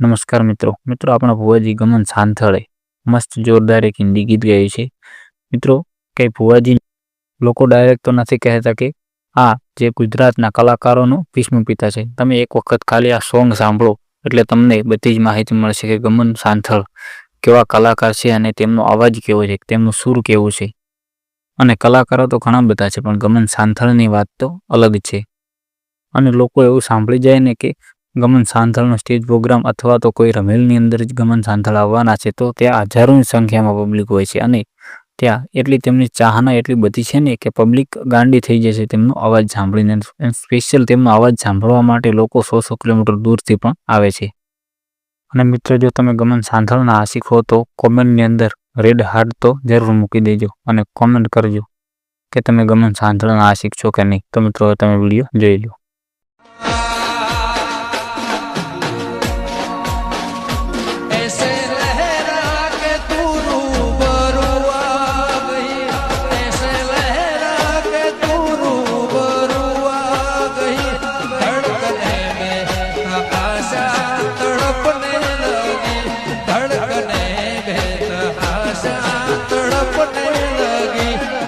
નમસ્કાર મિત્રો. મિત્રો, આપણા ભુવાજી ગમન સાંથળે મસ્ત જોરદાર એક હિન્દી ગીત ગાયું છે. મિત્રો કે ભુવાજી લોકો ડાયરેક્ટ તો નથી કહેતા કે આ જે ગુજરાતના કલાકારોનો ભીષ્મ પિતા છે. તમે એક વખત ખાલી આ સોંગ સાંભળો, એટલે તમને બધી જ માહિતી મળશે કે ગમન સાંથળ કેવા કલાકાર છે અને તેમનો અવાજ કેવો છે, તેમનું સૂર કેવું છે. અને કલાકારો તો ઘણા બધા છે, પણ ગમન સાંથળની વાત તો અલગ છે. અને લોકો એવું સાંભળી જાય ને કે ગમન સાંથળનો સ્ટેજ પ્રોગ્રામ અથવા તો કોઈ રમેલની અંદર જ ગમન સાંથળ આવવાના છે, તો ત્યાં હજારોની સંખ્યામાં પબ્લિક હોય છે. અને ત્યાં એટલી તેમની ચાહના એટલી બધી છે ને કે પબ્લિક ગાંડી થઈ જશે, તેમનો અવાજ સાંભળીને સ્પેશિયલ તેમનો અવાજ સાંભળવા માટે લોકો સો સો કિલોમીટર દૂરથી પણ આવે છે. અને મિત્રો, જો તમે ગમન સાંથળના આશિક હો તો કોમેન્ટની અંદર રેડ હાર્ટ તો જરૂર મૂકી દેજો અને કોમેન્ટ કરજો કે તમે ગમન સાંથળના આશિક છો કે નહીં. તો મિત્રો તમે વીડિયો જોઈ લો. સપને ધડકને